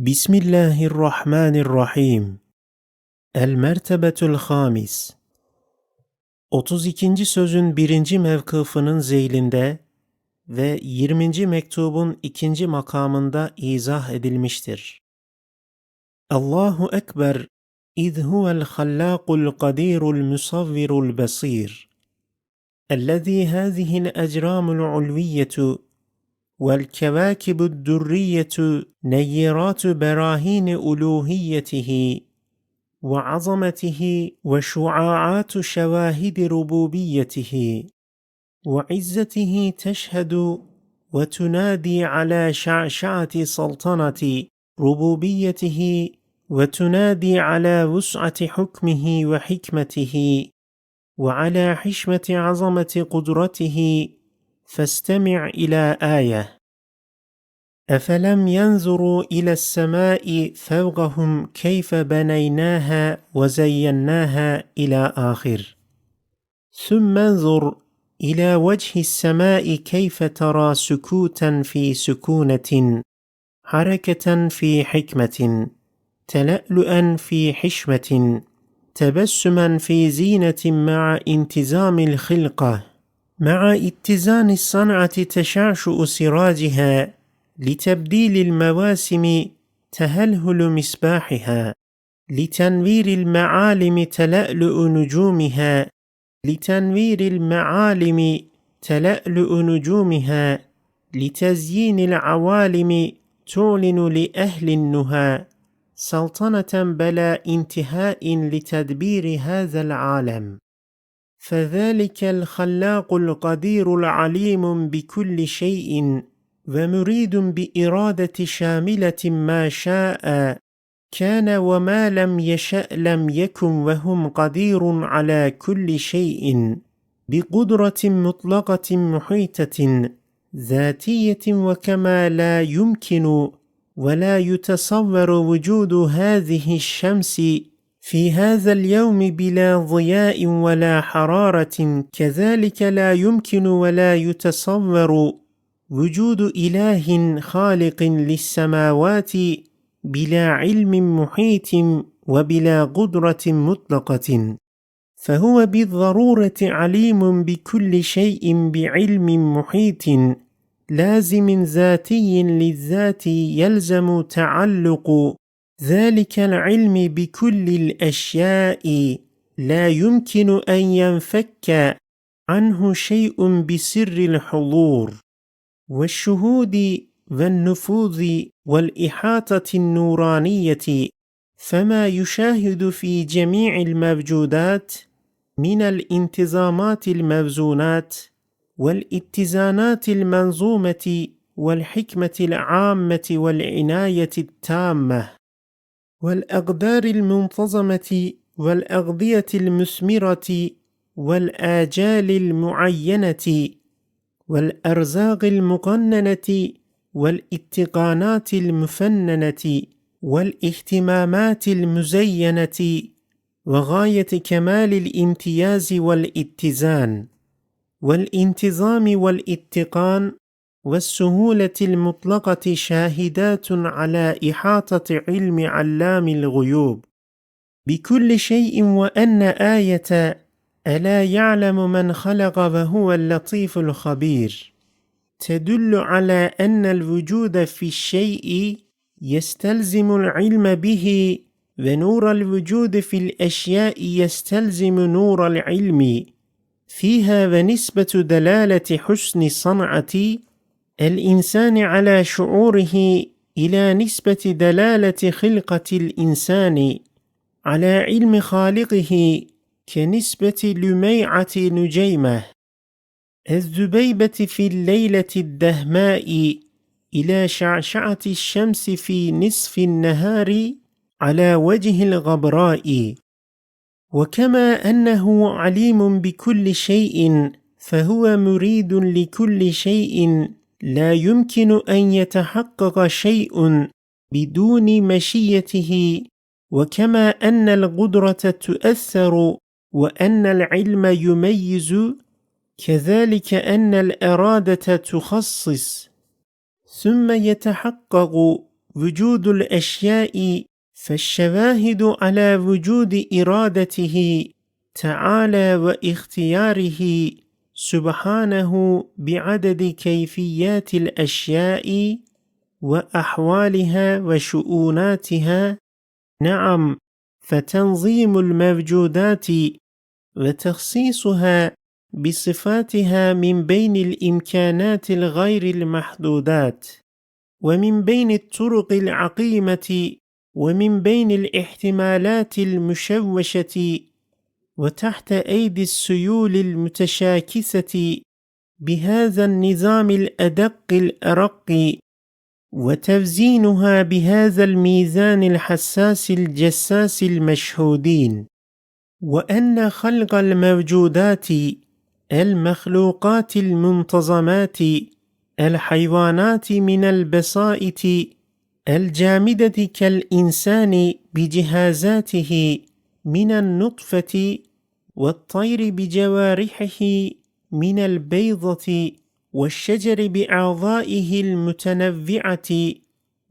بسم الله الرحمن الرحيم El-Mertebetul Hamis 32. sözün birinci mevkıfının zeylinde ve 20. mektubun ikinci makamında izah edilmiştir. Allahu Ekber إذ هو الخلاق القدير المصور البصير الذي هذه الأجرام العلوية والكواكب الدرية نيرات براهين ألوهيته وعظمته وشعاعات شواهد ربوبيته وعزته تشهد وتنادي على شعشعة سلطنة ربوبيته وتنادي على وسعة حكمه وحكمته وعلى حشمة عظمة قدرته فاستمع إلى آية. أفلم ينظروا إلى السماء فوقهم كيف بنيناها وزيناها إلى آخر. ثم انظر إلى وجه السماء كيف ترى سكوتا في سكونة حركة في حكمة تلألؤا في حشمة تبسما في زينة مع انتزام الخلقة. مع اتزان الصنعة تشعشع سراجها لتبديل المواسم تهلهل مصباحها لتنوير المعالم تلألؤ نجومها لتنوير المعالم تلألؤ نجومها لتزيين العوالم تعلن لأهل النهى سلطنة بلا انتهاء لتدبير هذا العالم. فذلك الخلاق القدير العليم بكل شيء ومريد بإرادة شاملة ما شاء كان وما لم يشأ لم يكن وهم قدير على كل شيء بقدرة مطلقة محيطة ذاتية وكما لا يمكن ولا يتصور وجود هذه الشمس في هذا اليوم بلا ضياء ولا حرارة كذلك لا يمكن ولا يتصور وجود إله خالق للسماوات بلا علم محيط وبلا قدرة مطلقة. فهو بالضرورة عليم بكل شيء بعلم محيط لازم ذاتي للذات يلزم تعلق ذلك العلم بكل الأشياء لا يمكن أن ينفك عنه شيء بسر الحضور والشهود والنفوذ والإحاطة النورانية فما يشاهد في جميع الموجودات من الانتظامات الموزونات والاتزانات المنظومة والحكمة العامة والعناية التامة. والأقدار المنتظمة والأغذية المثمرة والآجال المعينة والأرزاق المقننة والاتقانات المفننة والاهتمامات المزينة وغاية كمال الامتياز والاتزان والانتظام والاتقان والسهولة المطلقة شاهدات على إحاطة علم علام الغيوب. بكل شيء وأن آية ألا يعلم من خلق وهو اللطيف الخبير. تدل على أن الوجود في الشيء يستلزم العلم به ونور الوجود في الأشياء يستلزم نور العلم. فيها ونسبة دلالة حسن صنعة الإنسان على شعوره إلى نسبة دلالة خلقة الإنسان على علم خالقه كنسبة لميعة نجيمة. الذبيبة في الليلة الدهماء إلى شعشعة الشمس في نصف النهار على وجه الغبراء. وكما أنه عليم بكل شيء فهو مريد لكل شيء لا يمكن أن يتحقق شيء بدون مشيته وكما أن القدرة تؤثر وأن العلم يميز كذلك أن الإرادة تخصص. ثم يتحقق وجود الأشياء فالشواهد على وجود إرادته تعالى واختياره. سبحانه بعدد كيفيات الأشياء وأحوالها وشؤوناتها. نعم فتنظيم الموجودات وتخصيصها بصفاتها من بين الإمكانات الغير المحدودات ومن بين الطرق العقيمة ومن بين الاحتمالات المشوشة وتحت أيدي السيول المتشاكسة بهذا النظام الأدق الأرق وتوزينها بهذا الميزان الحساس الجساس المشهودين. وأن خلق الموجودات المخلوقات المنتظمات الحيوانات من البسائط الجامدة كالإنسان بجهازاته من النطفة والطير بجوارحه من البيضة والشجر بأعضائه المتنوعة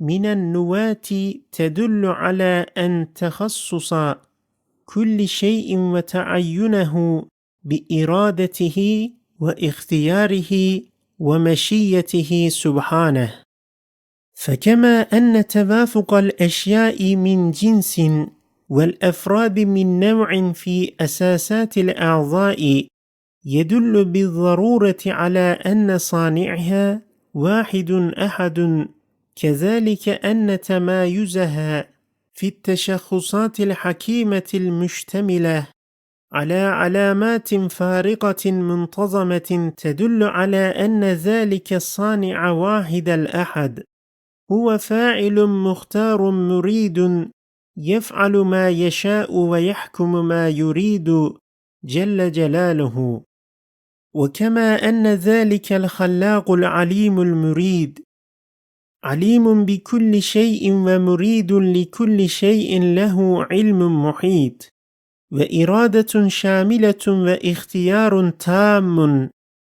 من النواة تدل على أن تخصص كل شيء وتعينه بإرادته واختياره ومشيته سبحانه. فكما أن توافق الأشياء من جنس والأفراد من نوع في أساسات الأعضاء يدل بالضرورة على أن صانعها واحد أحد كذلك أن تمايزها في التشخصات الحكيمة المشتملة على علامات فارقة منتظمة تدل على أن ذلك الصانع واحد الأحد. هو فاعل مختار مريد يفعل ما يشاء ويحكم ما يريد جل جلاله. وكما أن ذلك الخلاق العليم المريد. عليم بكل شيء ومريد لكل شيء له علم محيط. وإرادة شاملة واختيار تام.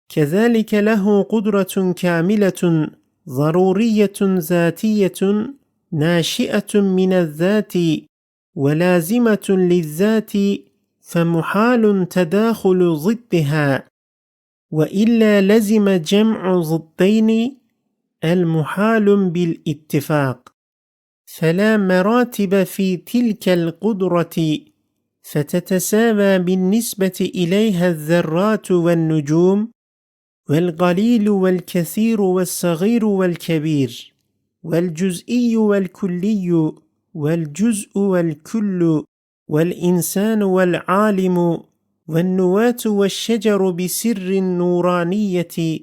كذلك له قدرة كاملة ضرورية ذاتية ناشئة من الذات ولازمة للذات فمحال تداخل ضدها. وإلا لزم جمع ضدين المحال بالاتفاق. فلا مراتب في تلك القدرة فتتساوى بالنسبة إليها الذرات والنجوم والقليل والكثير والصغير والكبير. والجزئي والكلي والجزء والكل والإنسان والعالم والنواة والشجر بسر النورانية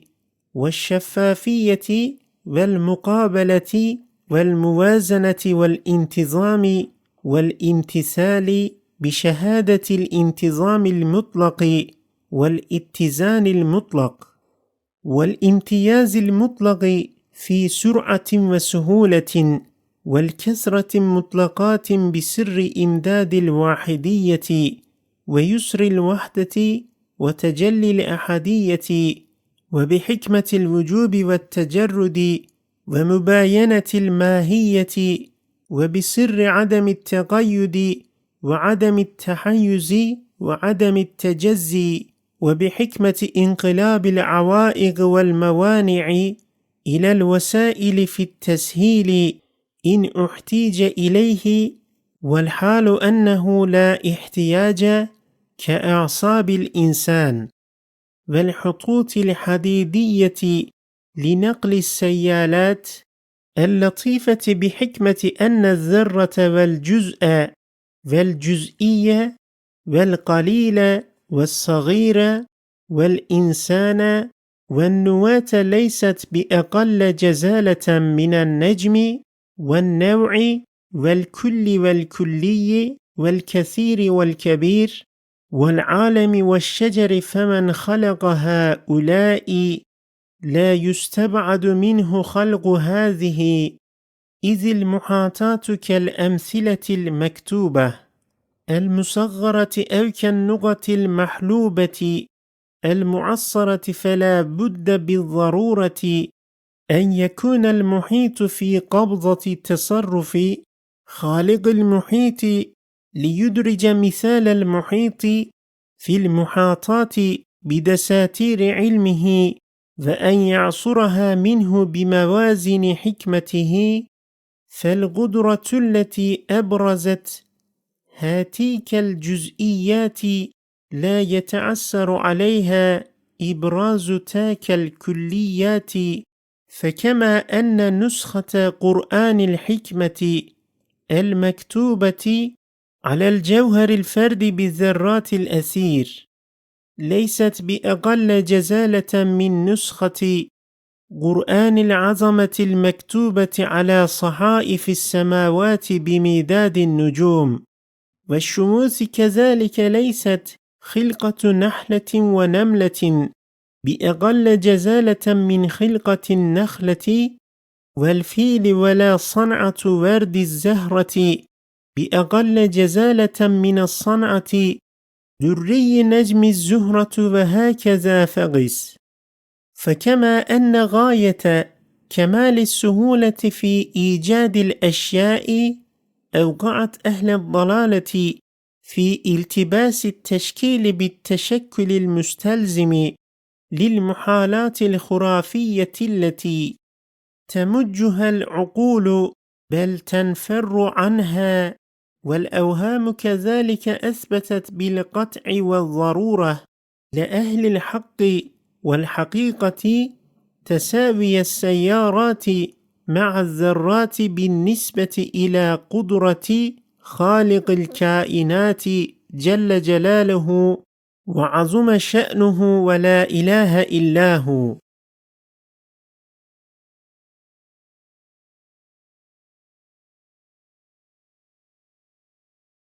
والشفافية والمقابلة والموازنة والانتظام والامتثال بشهادة الانتظام المطلق والاتزان المطلق والامتياز المطلق في سرعة وسهوله والكثره مطلقات بسر إمداد الواحدية ويسر الوحدة وتجلي الأحدية وبحكمة الوجوب والتجرد ومباينة الماهية وبسر عدم التقيد وعدم التحيز وعدم التجزي وبحكمة انقلاب العوائق والموانع إلى الوسائل في التسهيل إن أحتيج إليه والحال أنه لا احتياج كأعصاب الإنسان. والحطوط الحديدية لنقل السيالات اللطيفة بحكمة أن الذرة والجزء والجزئية والقليل والصغير والإنسان والنواة ليست بأقل جزالة من النجم والنوع والكل والكلي والكثير والكبير والعالم والشجر فمن خلق هؤلاء لا يستبعد منه خلق هذه إذ المحاطات كالأمثلة المكتوبة المصغرة أو كالنقط المحلوبة المعصرة فلا بد بالضرورة أن يكون المحيط في قبضة تصرف خالق المحيط ليدرج مثال المحيط في المحاطات بدساتير علمه وأن يعصرها منه بموازن حكمته. فالقدرة التي أبرزت هاتيك الجزئيات لا يتعسر عليها إبراز تاك الكليات فكما أن نسخة قرآن الحكمة المكتوبة على الجوهر الفرد بالذرات الأثير ليست بأقل جزالة من نسخة قرآن العظمة المكتوبة على صحائف السماوات بمداد النجوم. والشموس كذلك ليست خلقة نحلة ونملة بأقل جزالة من خلقة النخلة والفيل ولا صنعة ورد الزهرة بأقل جزالة من الصنعة دري نجم الزهرة وهكذا فقس فكما أن غاية كمال السهولة في إيجاد الأشياء أوقعت أهل الضلالة في التباس التشكيل بالتشكل المستلزم للمحالات الخرافية التي تمجها العقول بل تنفر عنها والأوهام كذلك أثبتت بالقطع والضرورة لأهل الحق والحقيقة تساوي السيارات مع الذرات بالنسبة إلى قدرة خالق الكائنات جل جلاله وعظم شأنه ولا إله إلا هو.